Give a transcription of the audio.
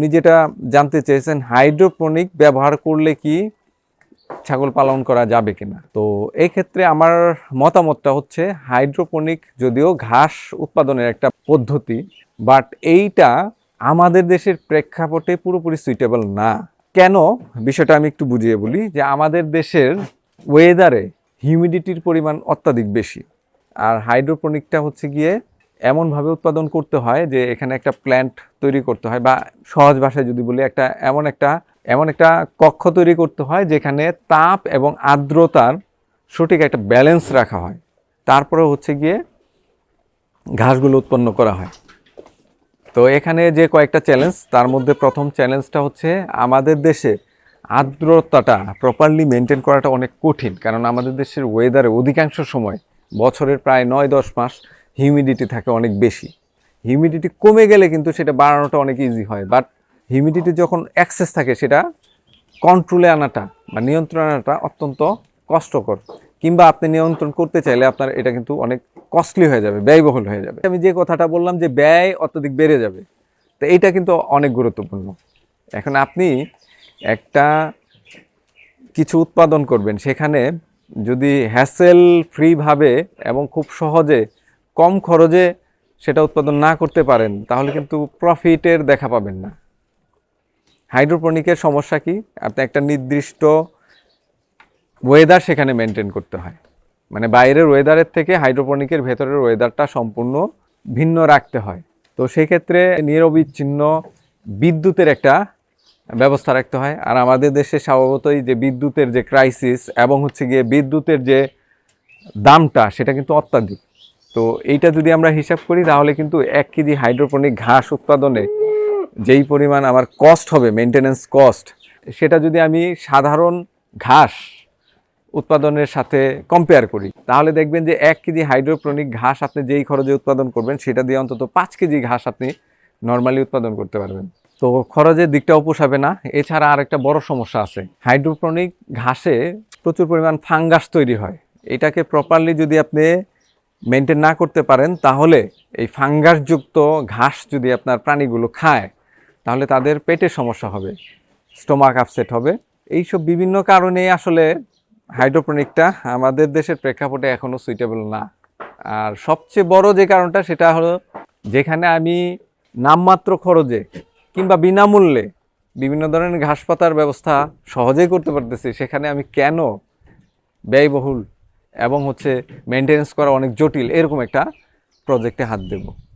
উনি যেটা জানতে চেয়েছেন, হাইড্রোপনিক ব্যবহার করলে কি ছাগল পালন করা যাবে কিনা? তো এই ক্ষেত্রে আমার মতামতটা হচ্ছে, হাইড্রোপনিক যদিও ঘাস উৎপাদনের একটা পদ্ধতি, বাট এইটা আমাদের দেশের প্রেক্ষাপটে পুরোপুরি সুইটেবল না। কেন? বিষয়টা আমি একটু বুঝিয়ে বলি যে আমাদের দেশের ওয়েদারে হিউমিডিটির পরিমাণ অত্যাধিক বেশি। আর হাইড্রোপনিকটা হচ্ছে গিয়ে এমনভাবে উৎপাদন করতে হয় যে এখানে একটা প্ল্যান্ট তৈরি করতে হয় বা সহজ ভাষায় যদি বলি একটা এমন একটা এমন একটা কক্ষ তৈরি করতে হয় যেখানে তাপ এবং আর্দ্রতার সঠিক একটা ব্যালেন্স রাখা হয়। তারপরে হচ্ছে গিয়ে ঘাসগুলো উৎপন্ন করা হয়। তো এখানে যে কয়েকটা চ্যালেঞ্জ তার মধ্যে প্রথম চ্যালেঞ্জটা হচ্ছে আমাদের দেশে আর্দ্রতাটা প্রপারলি মেনটেন করাটা অনেক কঠিন। কারণ আমাদের দেশের ওয়েদারে অধিকাংশ সময় বছরের প্রায় নয় দশ মাস হিউমিডিটি থাকে অনেক বেশি। হিউমিডিটি কমে গেলে কিন্তু সেটা বাড়ানোটা অনেক ইজি হয়। বাট হিউমিডিটি যখন অ্যাক্সেস থাকে, সেটা কন্ট্রোলে আনাটা বা নিয়ন্ত্রণে আনাটা অত্যন্ত কষ্টকর। কিংবা আপনি নিয়ন্ত্রণ করতে চাইলে আপনার এটা কিন্তু অনেক কস্টলি হয়ে যাবে, ব্যয়বহুল হয়ে যাবে। আমি যে কথাটা বললাম যে ব্যয় অত্যধিক বেড়ে যাবে, তো এইটা কিন্তু অনেক গুরুত্বপূর্ণ। এখন আপনি একটা কিছু উৎপাদন করবেন, সেখানে যদি হ্যাসেল ফ্রিভাবে এবং খুব সহজে কম খরচে সেটা উৎপাদন না করতে পারেন, তাহলে কিন্তু প্রফিটের দেখা পাবেন না। হাইড্রোপনিকের সমস্যা কি? আপনি একটা নির্দিষ্ট ওয়েদার সেখানে মেনটেন করতে হয়। মানে বাইরের ওয়েদারের থেকে হাইড্রোপনিকের ভেতরের ওয়েদারটা সম্পূর্ণ ভিন্ন রাখতে হয়। তো সেক্ষেত্রে নিরবিচ্ছিন্ন বিদ্যুতের একটা ব্যবস্থা রাখতে হয়। আর আমাদের দেশে স্বভাবতই যে বিদ্যুতের যে ক্রাইসিস এবং হচ্ছে গিয়ে বিদ্যুতের যে দামটা, সেটা কিন্তু অত্যাধিক। তো এইটা যদি আমরা হিসাব করি, তাহলে কিন্তু এক কেজি হাইড্রোপনিক ঘাস উৎপাদনে যেই পরিমাণ আমার কস্ট হবে মেনটেনেন্স কস্ট সেটা যদি আমি সাধারণ ঘাস উৎপাদনের সাথে কম্পেয়ার করি, তাহলে দেখবেন যে এক কেজি হাইড্রোপনিক ঘাস আপনি যেই খরচে উৎপাদন করবেন, সেটা দিয়ে অন্তত পাঁচ কেজি ঘাস আপনি নর্মালি উৎপাদন করতে পারবেন। তো খরচের দিকটাও পোষাবে না, এছাড়া আর একটা বড় সমস্যা আছে। হাইড্রোপনিক ঘাসে প্রচুর পরিমাণ ফাঙ্গাস তৈরি হয়। এটাকে প্রপারলি যদি আপনি মেনটেন না করতে পারেন, তাহলে এই ফাঙ্গাসযুক্ত ঘাস যদি আপনার প্রাণীগুলো খায়, তাহলে তাদের পেটের সমস্যা হবে, স্টোমাক আপসেট হবে। এইসব বিভিন্ন কারণেই আসলে হাইড্রোপনিকটা আমাদের দেশের প্রেক্ষাপটে এখনও সুইটেবল না। আর সবচেয়ে বড় যে কারণটা, সেটা হলো যেখানে আমি নামমাত্র খরচে কিংবা বিনামূল্যে বিভিন্ন ধরনের ঘাস পাতার ব্যবস্থা সহজেই করতে পারতেছি, সেখানে আমি কেন ব্যয়বহুল এবং হচ্ছে মেনটেন্স করা অনেক জটিল এরকম একটা প্রজেক্টে হাত দেব।